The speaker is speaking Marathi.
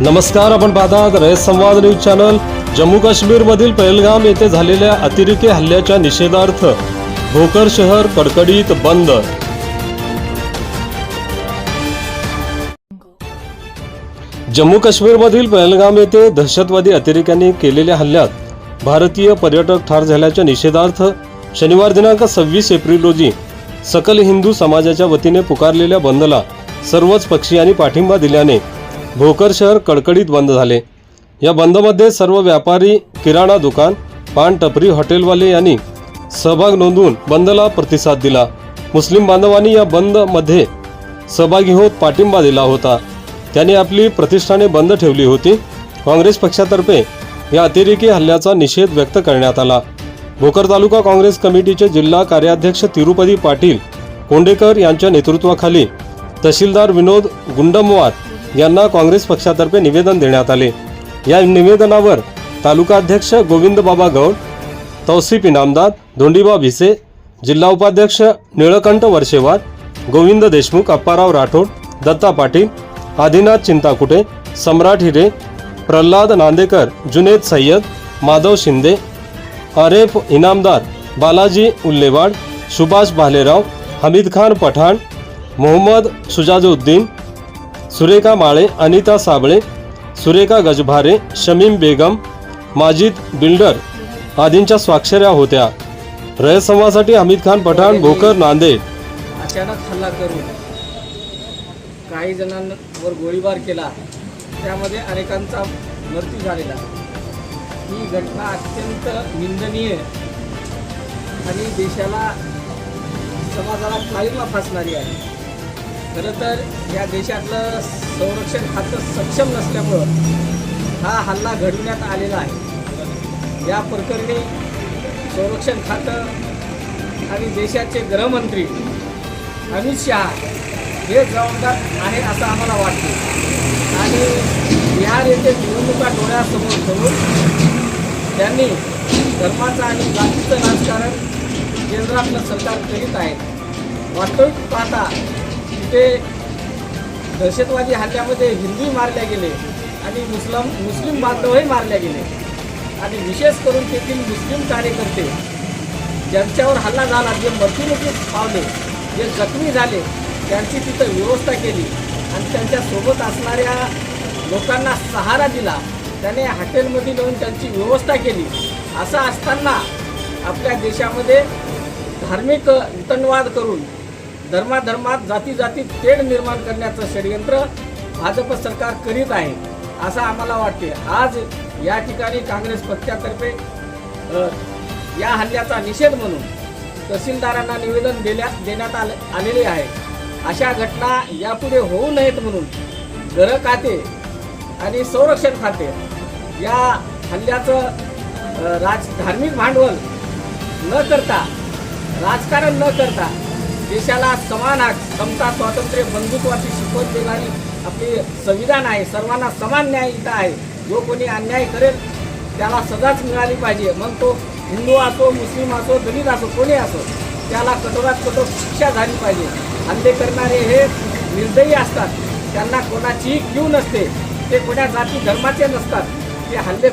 नमस्कार आपण पाहतात रयत संवाद न्यूज चॅनल. जम्मू काश्मीरमधील पहलगाम येथे झालेल्या अतिरेकी हल्ल्याच्या निषेधार्थ भोकर शहर कडकडीत बंद. जम्मू काश्मीरमधील पहलगाम येथे दहशतवादी अतिरेक्यांनी केलेल्या हल्ल्यात भारतीय पर्यटक ठार झाल्याच्या निषेधार्थ शनिवार दिनांक सव्वीस एप्रिल रोजी सकल हिंदू समाजाच्या वतीने पुकारलेल्या बंदला सर्वच पक्षीयांनी पाठिंबा दिल्याने भोकर शहर कडकडीत बंद झाले. या बंदमध्ये सर्व व्यापारी किराणा दुकान पान टपरी हॉटेलवाले यांनी सहभाग नोंदवून बंदला प्रतिसाद दिला. मुस्लिम बांधवांनी या बंदमध्ये सहभागी होत पाठिंबा दिला होता. त्यांनी आपली प्रतिष्ठाने बंद ठेवली होती. काँग्रेस पक्षातर्फे या अतिरेकी हल्ल्याचा निषेध व्यक्त करण्यात आला. भोकर तालुका काँग्रेस कमिटीचे जिल्हा कार्याध्यक्ष तिरुपती पाटील कोंडेकर यांच्या नेतृत्वाखाली तहसीलदार विनोद गुंडमवार यांना काँग्रेस पक्षातर्फे निवेदन देण्यात आले. या निवेदनावर तालुकाध्यक्ष गोविंद बाबा गौड तौसिफ इनामदार धोंडीबा भिसे जिल्हा उपाध्यक्ष निळकंठ वर्षेवार गोविंद देशमुख अप्पाराव राठोड दत्ता पाटील आदिनाथ चिंताकुटे सम्राट हिरे प्रल्हाद नांदेकर जुनेद सय्यद माधव शिंदे आरेफ इनामदार बालाजी उल्लेवाड सुभाष भालेराव हमीद खान पठाण मोहम्मद सुजाजुद्दीन सुरेखा माळे अनिता साबळे सुरेखा गजभारे शमीम बेगम माजिद बिल्डर आदींच्या स्वाक्षऱ्या होत्या. रयसंवासाठी संवादासाठी हमीद खान पठाण भोकर नांदेड. अचानक हल्ला करून काही जणांवर गोळीबार केला. त्यामध्ये अनेकांचा मृत्यू झालेला. ही घटना अत्यंत निंदनीय आणि देशाला समाजाला काळीमा फासणारी आहे. खरं तर या देशातलं संरक्षण खातं सक्षम नसल्यामुळं हा हल्ला घडविण्यात आलेला आहे. या प्रकरणी संरक्षण खातं आणि देशाचे गृहमंत्री अमित शहा हे जबाबदार आहे असं आम्हाला वाटते. आणि बिहार येथे निवडणुका डोळ्यासमोर ठेवून त्यांनी धर्माचं आणि जातीचं राजकारण केंद्रातलं सरकार करीत आहे वास्तविक पाहता ते दहशतवादी हल्ल्यामध्ये हिंदू मारल्या गेले आणि मुस्लम मुस्लिम बांधवही मारल्या गेले. आणि विशेष करून तेथील मुस्लिम कार्यकर्ते ज्यांच्यावर हल्ला झाला जे मृत्यूमुखी पावले जे जखमी झाले त्यांची तिथं व्यवस्था केली. आणि त्यांच्यासोबत असणाऱ्या लोकांना सहारा दिला. त्याने हॉटेलमध्ये येऊन त्यांची व्यवस्था केली. असं असताना आपल्या देशामध्ये धार्मिक वितनवाद करून धर्माधर्मात जाती जातीत तेढ निर्माण करण्याचं षडयंत्र भाजप सरकार करीत आहे असं आम्हाला वाटते आज या ठिकाणी काँग्रेस पक्षातर्फे या हल्ल्याचा निषेध म्हणून तहसीलदारांना निवेदन देण्या देण्यात आले आलेले आहे. अशा घटना यापुढे होऊ नयेत म्हणून घरं खाते आणि संरक्षण खाते या हल्ल्याचं राज धार्मिक भांडवल न करता राजकारण न करता देशाला समान हक समता स्वातंत्र्य बंधुत्वाची शिकवण देणारी आपली संविधान आहे. सर्वांना समान न्याय इथं आहे. जो कोणी अन्याय करेल त्याला सजाच मिळाली पाहिजे. मग तो हिंदू असो मुस्लिम असो दलित असो कोणी असो त्याला कठोरात कठोर शिक्षा झाली पाहिजे. हल्ले करणारे हे निर्दयी असतात. त्यांना कोणाचीही क्यू नसते. ते कोण्या जाती धर्माचे नसतात. ते हल्ले